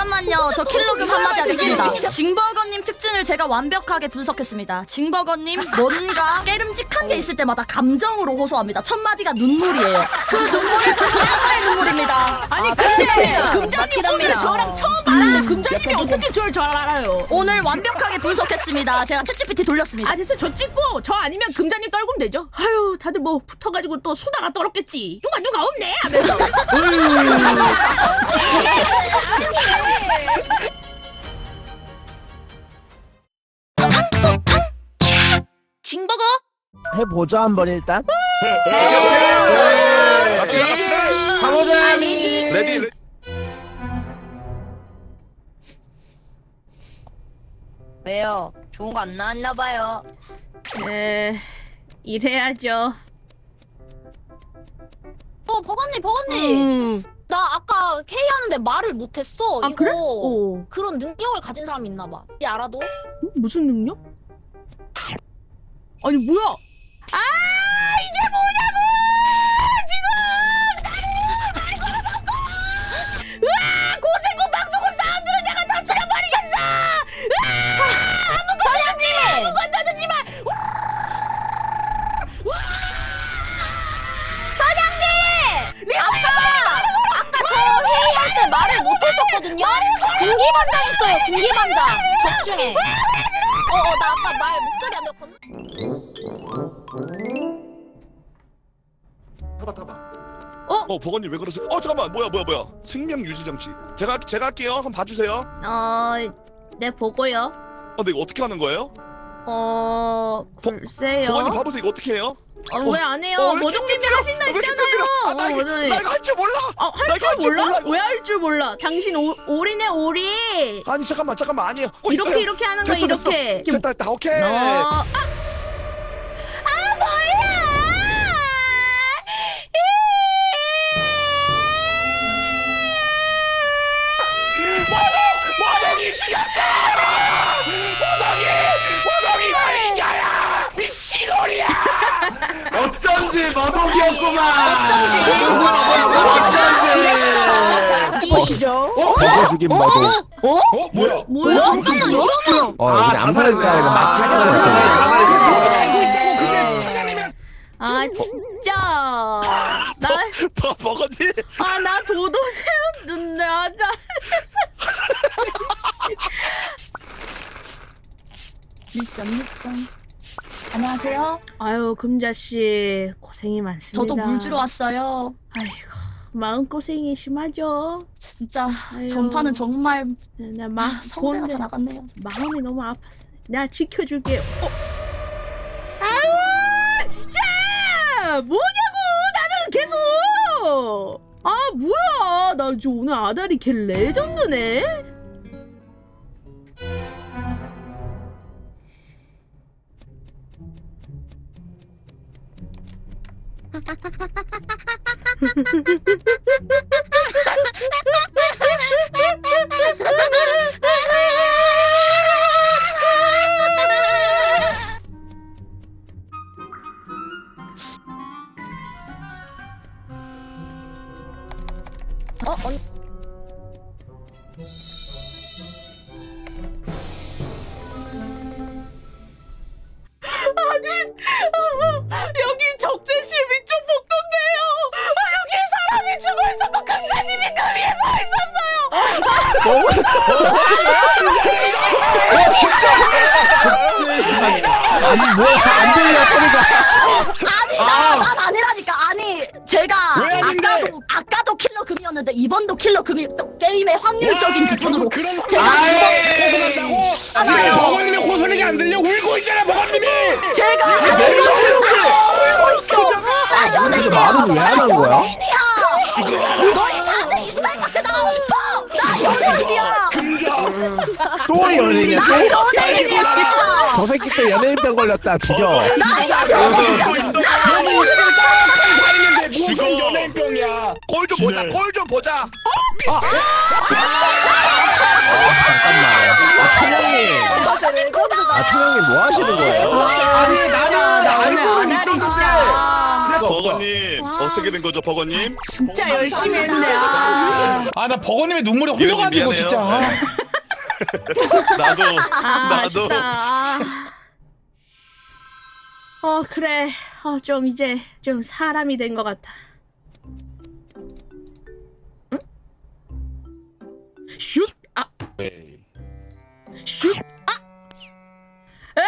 잠깐만요. 저 킬러금 한마디 하겠습니다. 징버거님 특징을 제가 완벽하게 분석했습니다. 징버거님 뭔가 깨름직한 게 있을 때마다 감정으로 호소합니다. 첫 마디가 눈물이에요. 그 눈물이 하나의 눈물입니다. 아니 아, 근데 맞습니다. 금자님 오늘. 저랑 처음 봤는데 금자님이 어떻게 저를 잘 알아요? 오늘 완벽하게 분석했습니다. 제가 채찌피티 돌렸습니다. 아 됐어 저 찍고 저 아니면 금자님 떨구면 되죠 아유 다들 뭐 붙어가지고 또 수다가 떨었겠지 누가 누가 없네 하면서 해보자 한번 일단. 갑시다 갑시다 가보자. 레디 레디 왜요? 좋은 거 안 나왔나 봐요. 에 이래야죠 어, 버거님, 버거님. 음. 나 아까 K 하는데 말을 못했어. 아 이거 그래? 오 그런 능력을 가진 사람이 있나 봐. 이 알아도? 어? 무슨 능력? 아니 뭐야 아 이게 뭐냐고 지금 나를 날 걸어놓고 으아 고생고 방송국 사람들을 내가 다 줄여버리겠어 으아 아무것도 듣지 마 아무것도 듣지 마 사장님! 아까, 아까 저 회의할 때 말을 못했었거든요? 군기반장 있어요, 군기반장. 적중에. 어, 어, 나 아까 말목 어? 어 버거님 왜 그러세요 어 잠깐만 뭐야 뭐야 뭐야 생명 유지 장치 제가 제가 할게요 한번 봐주세요 어 네 보고요 어 근데 이거 어떻게 하는 거예요 어 글쎄요 버거님 봐보세요 이거 어떻게 해요 어, 왜 안 해요 어, 왜 이렇게 모종님이 힘들어? 하신다 왜 이렇게 했잖아요? 아, 나 어, 이거- 모종님 나 이거 할 줄 몰라 어, 할나줄 이거 할줄 몰라? 몰라, 이거. 왜 할 줄 몰라? 당신 오, 올이네 올이. 아니 잠깐만 잠깐만 아니에요 어, 이렇게 있어요. 이렇게 하는 거 됐어, 됐어. 이렇게. 됐다 됐다 오케이 어, 아, 아 죽였어! 모독이! 모독이 살인자야! 미친놈이야! 어쩐지 머독이었구만. 어쩐지. 이시죠? 먹어? 죽인 머독. 어? 뭐야? 뭐야? 잠깐만. 어, 아, 암살자 이거 막 찾아가는 아. 진짜. 나버 버거님 아나 도도새였는데 아 나. 미션 미션. 안녕하세요. 아유 금자 씨 고생이 많습니다. 저도 물 주러 왔어요. 아이고 마음 고생이 심하죠. 진짜 아유. 전파는 정말 나 아, 마, 성대가 본데 다 나갔네요. 마음이 너무 아팠어. 내가 지켜줄게. 어? 아유 진짜 뭐냐고 나는 계속. 아 뭐야 나저 오늘 아다리 걔 레전드네. 어, 언... 여 아니 뭐야 안 들려 소리가. 아니 나, 난 아니라니까. 아니 제가 아까도 아까도 킬러 금이었는데 이번도 킬러 금이 또 게임의 확률적인 부분으로 제가 이번 지금 버거님의 호소리가 안 들려? 울고 있잖아 버거님이! 제가 울고 있어. 나 연예인이야. 말을 왜안 하는 거야? 연예인이야. 너희 다들 이 사이버스 나가고 싶어 나 연예인이야 또 연예인이야. 또? 연예인이야 저 새끼 또 연예인병 걸렸다 죽여. 살인인데 무슨 연예인병이야 꼴좀 보자 꼴좀 보자 잠깐만. 아 천영님. 아 천영님 뭐 하시는 거예요? 아 진짜 나 아다리 진짜. 버거님 와. 어떻게 된 거죠 버거님? 진짜 열심히 했네. 아, 아나 버거님의 눈물이 흘러가지고 미안해요. 진짜. 네. 나도 아 나도 아쉽다. 아. 어 그래. 어, 좀 이제 좀 사람이 된 것 같아. 응? 슛! 아, 에이. 슛! 아! 어.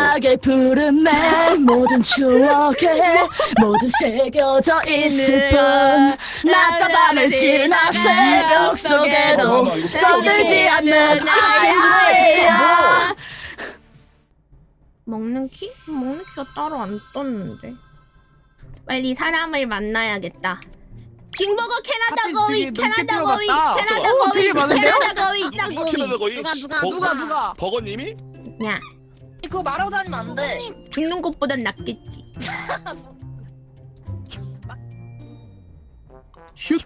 시작의 푸른 날 모든 추억에 모두 새겨져 있을 뿐 낮과 밤을 지나 새벽 속에도 어, 떠들지 않는 아이야 먹는 키? 먹는 키가 따로 안 떴는데. 빨리 사람을 만나야겠다. 징버거 캐나다 거위, 캐나다 눈빛 거위. 캐나다 오, 거위? 캐나다 거위, 캐나다 거위. 거위? 누가, 누가, 버- 누가 누가 버거님이? 야, 그거 말하고 다니면 안 돼. 죽는 것보단 낫겠지. 슉.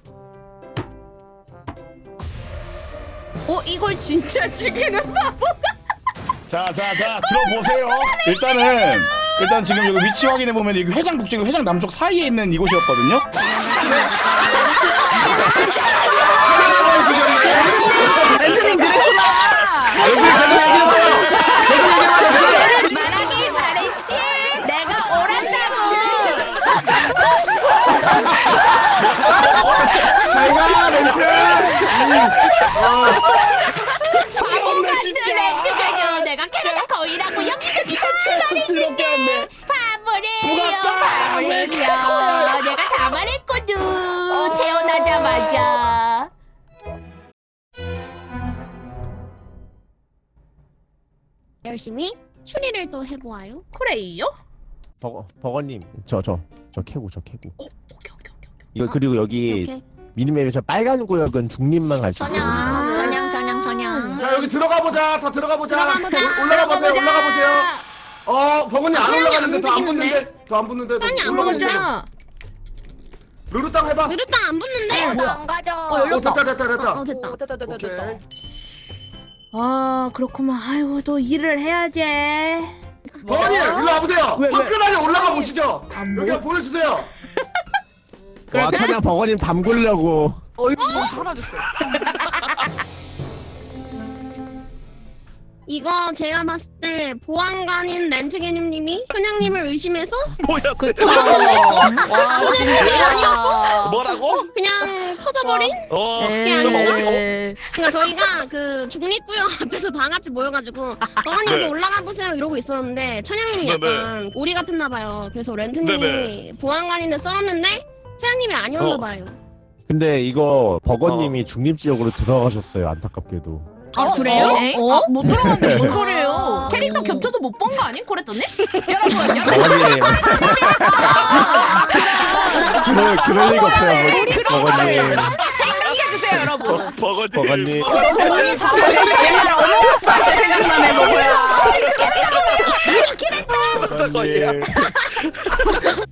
어, 이걸 진짜 죽이는 바보. 자 자 자 들어보세요. 일단은 일단 지금 여기 위치 확인해 보면 여기 회장 북쪽과 회장 남쪽 사이에 있는 이곳이었거든요. 열심히 추리를 또 해보아요. 그래요? 버거 버거님 저 저 저 캐고 저 캐고 오케이 오케이 오케이. 오케이. 이거 그리고 여기 오케이. 미니맵에 저 빨간 구역은 중립만 갈 수 있어요 아. 전향, 전향, 전향. 자 여기 들어가 보자. 다 들어가 보자. 들어가 보자. 올라가 보세요. 들어가보자. 올라가 보세요. 어 버거님 안 올라가는데 안더안 움직이는데? 붙는데 더 안 붙는데 수영이 안 붙는데? 보세요. 들어가자. 르르 땅 해봐. 느르다 안 붙는데? 나안 가져. 어, 어 됐다 됐다 됐다. 어, 됐다. 오, 됐다, 됐다, 됐다. 오케이. 아 그렇구만. 아이고 또 일을 해야지. 버거님 일로 와보세요. 왜, 왜? 화끈하게 올라가 보시죠. 아, 뭐? 여기 보여주세요. 와 천양 버거님 담그려고 어이구 사라졌어. 이거 제가 봤을 때 보안관인 렌트게님님이 그냥님을 의심해서 뭐야? 와 진짜 뭐라고? 그냥 터져버린? 어, 그냥 잠깐만 어디? 어? 에이. 그러니까 저희가 그 중립구역 앞에서 다 같이 모여가지고 어머니 여기 네. 올라가 보세요 이러고 있었는데 천양님이 네네. 약간 오리 같았나 봐요. 그래서 렌트님이 네네. 보안관인데 썰었는데 천양님이 아니었나 어. 봐요. 근데 이거 버거님이 중립 지역으로 들어가셨어요 안타깝게도 아 그래요? 에? 어? 아, 못 들어갔는데 뭔 소리예요? 캐릭터 겹쳐서 못 본 거 아님? 그랬더니? 여러분, 여러분. 버거님 그럴, 그럴 리가 없어요 그런 거를 버거님 생각해주세요, 여러분. 버거님. 버거님 옛날에 어머니스타일 생각나네 뭐야. 버거님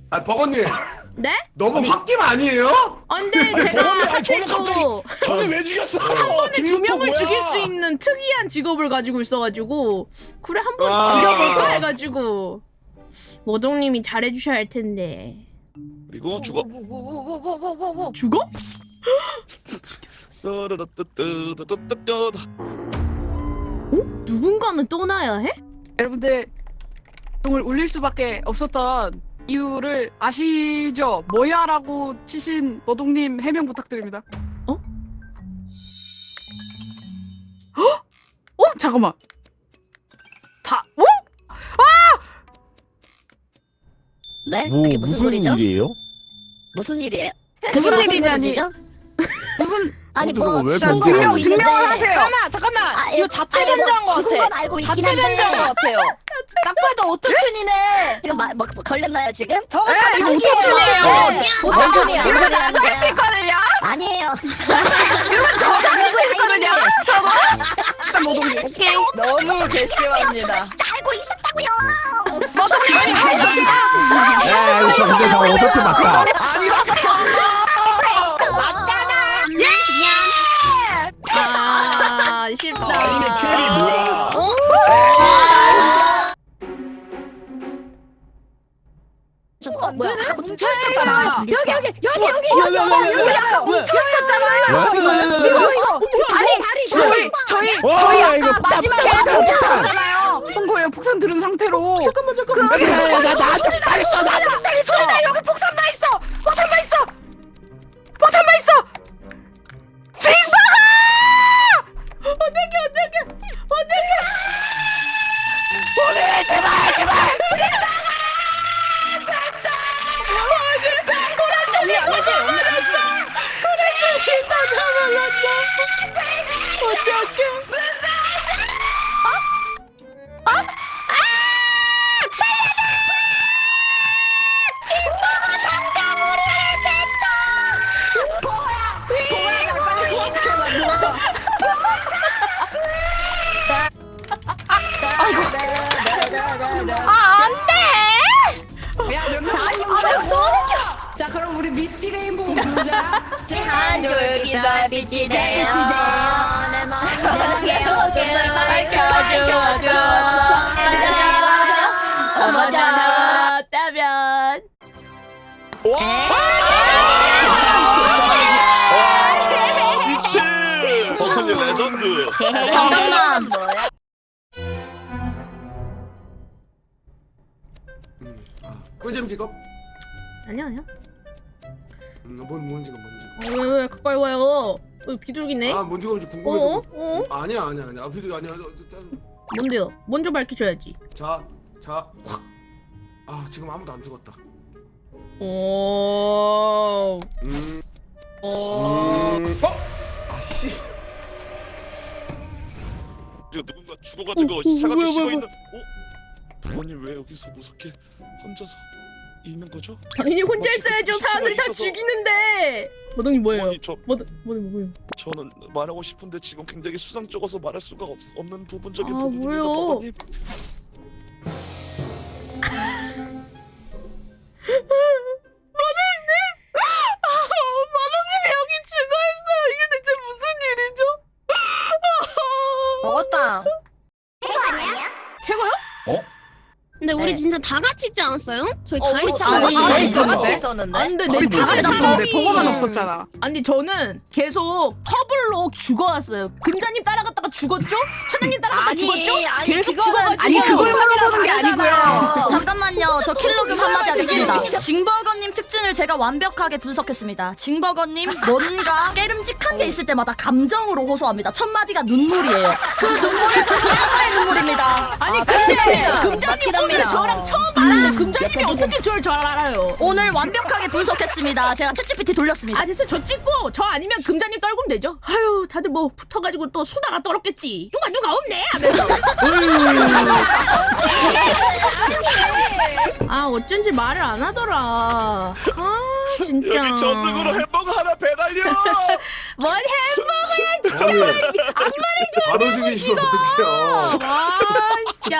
아 버거님 네? 너무 홧김 아니에요? 아, 근데 제가 하필 또 저는 왜 죽였어? 한 번에 두 명을 있는 특이한 직업을 가지고 있어가지고 그래 한번 아. 죽여볼까 해가지고 모동님이 잘해주셔야 할 텐데 그리고 죽어. 죽어? 뚜루루뚜뚜뚜뚜뚜뚜. 어? 누군가는 떠나야 해? 여러분들 종을 울릴 수밖에 없었던 이유를 아시죠? 뭐야라고 치신 노동님 해명 부탁드립니다. 잠깐만. 다 어? 네? 뭐 그게 무슨, 무슨 소리죠? 일이에요? 무슨 일이에요? 무슨 일이냐니. 무슨 아니 근데 뭐 그거 왜 자, 증명 그거 증명을 하세요. 잠깐만 잠깐만 아, 이거 예. 자체 뭐 변조한 거 죽은 같아 건 알고 있긴 자체 한데. 변조한 거 같아요 딱 봐도 오토튠이네 지금 마, 뭐 걸렸나요 지금? 저거 에, 자체 이거 변조예요 오토튠이에요. 오토튠이야 이거 나도 할 수 있거든요. 아니에요. 있거든요. 저도. 노동기. 오케이. 너무 괘씸합니다 진짜 알고 있었다고요. 야 이거 근데 저 어떻게 맞다 아 쉽다. 뭐야? 어, 뭐야? 아까 뭉쳐 뭉쳐있었잖아. 여기 여기 여기 여기 여기 여기 여기 뭉쳐있었잖아 왜? 이거 이거 다리 다리 저희 저희 와, 저희 야, 아까 이거 마지막에 폭탄 뭉쳤었잖아요. 홍보에 폭탄 들은 상태로. 잠깐만 잠깐만. 나 나도 나 있어 나도 소리 나 여기 폭탄 나 있어. 폭탄 나 있어. 폭탄 나 있어. 징박아 어떡해 어떡해. 어떡해. 오늘 제발 제발. 징박아 됐다. 고란다 언니 아 몰랐다 어떡해 자 그럼 우리 미스티 레인보우 부르자. 한 줄기가 빛이 되어 내 맘속에 속을 밝혀주어 어머잖았다면. 미친 버커님 레전드 잠깐만 꿀잼 직업? 아니야 아니야. 음, 뭔, 뭔 직업, 뭔 직업? 왜왜 가까이 와요? 어, 비둘기네. 아, 뭔 직업인지 궁금해서. 어? 어? 아니야, 아니야, 아니야. 비둘기 아니야. 저, 저, 저, 뭔데요? 먼저 밝히셔야지. 자, 자, 확. 아, 지금 아무도 안 죽었다. 오. 음, 오. 음, 어? 아씨. 지금 누군가 죽어가지고 어, 어, 사각도 뭐야, 있는 어? 부모님 왜 여기서 무섭게 혼자서 있는 거죠? 당연히 혼자 어, 있어야죠. 지금 사람들이 다 있어서. 죽이는데. 뭐더니 뭐예요? 저 뭐더 뭐더 뭐예요? 저는 말하고 싶은데 지금 굉장히 수상쩍어서 말할 수가 없, 없는 부분적인 아, 부분입니다 뭐요? 버거님 근데 다 같이 있지 않았어요? 저희 어, 다 우리 있지 다 않았어요? 같이 아니, 있었는데 있었는데? 있었는데 안 돼, 우리 내다 다른 있었는데 사람이 버거만 없었잖아. 아니 저는 계속 터블로 죽어왔어요. 금자님 따라갔다가 죽었죠? 천연님 따라갔다가 아니, 죽었죠? 아니, 계속 그거는- 죽어가지고 아니 그걸 물어보는 게 아니고요. 잠깐만요. 저 킬러금 한마디 하겠습니다. 징버거 님 특징을 제가 완벽하게 분석했습니다. 징버거님 뭔가 깨름직한 게 있을 때마다 감정으로 호소합니다. 첫 마디가 눈물이에요. 그 눈물이 하나의 눈물입니다. 아니 근데 금자님 맞긴 오늘. 저랑 처음 봤는데 금자님이 어떻게 저를 잘 알아요? 오늘 완벽하게 분석했습니다. 제가 챗GPT 돌렸습니다. 아 됐어 저 찍고 저 아니면 금자님 떨구면 되죠 아유 다들 뭐 붙어가지고 또 수다가 떨었겠지 누가 누가 없네 하면서. 아 어쩐지 말을 안 하더라. 아 진짜. 여기 저승으로 햄버거 하나 배달요! 뭔 햄버거야 진짜. 안 바로 죽이시면 어떡해요. 아 진짜.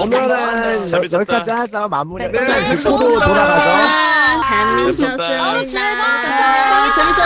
오늘은 재밌었다. 여기까지 하자 마무리. 네, 백호로 돌아가죠. 재밌었습니다. 즐거웠어요.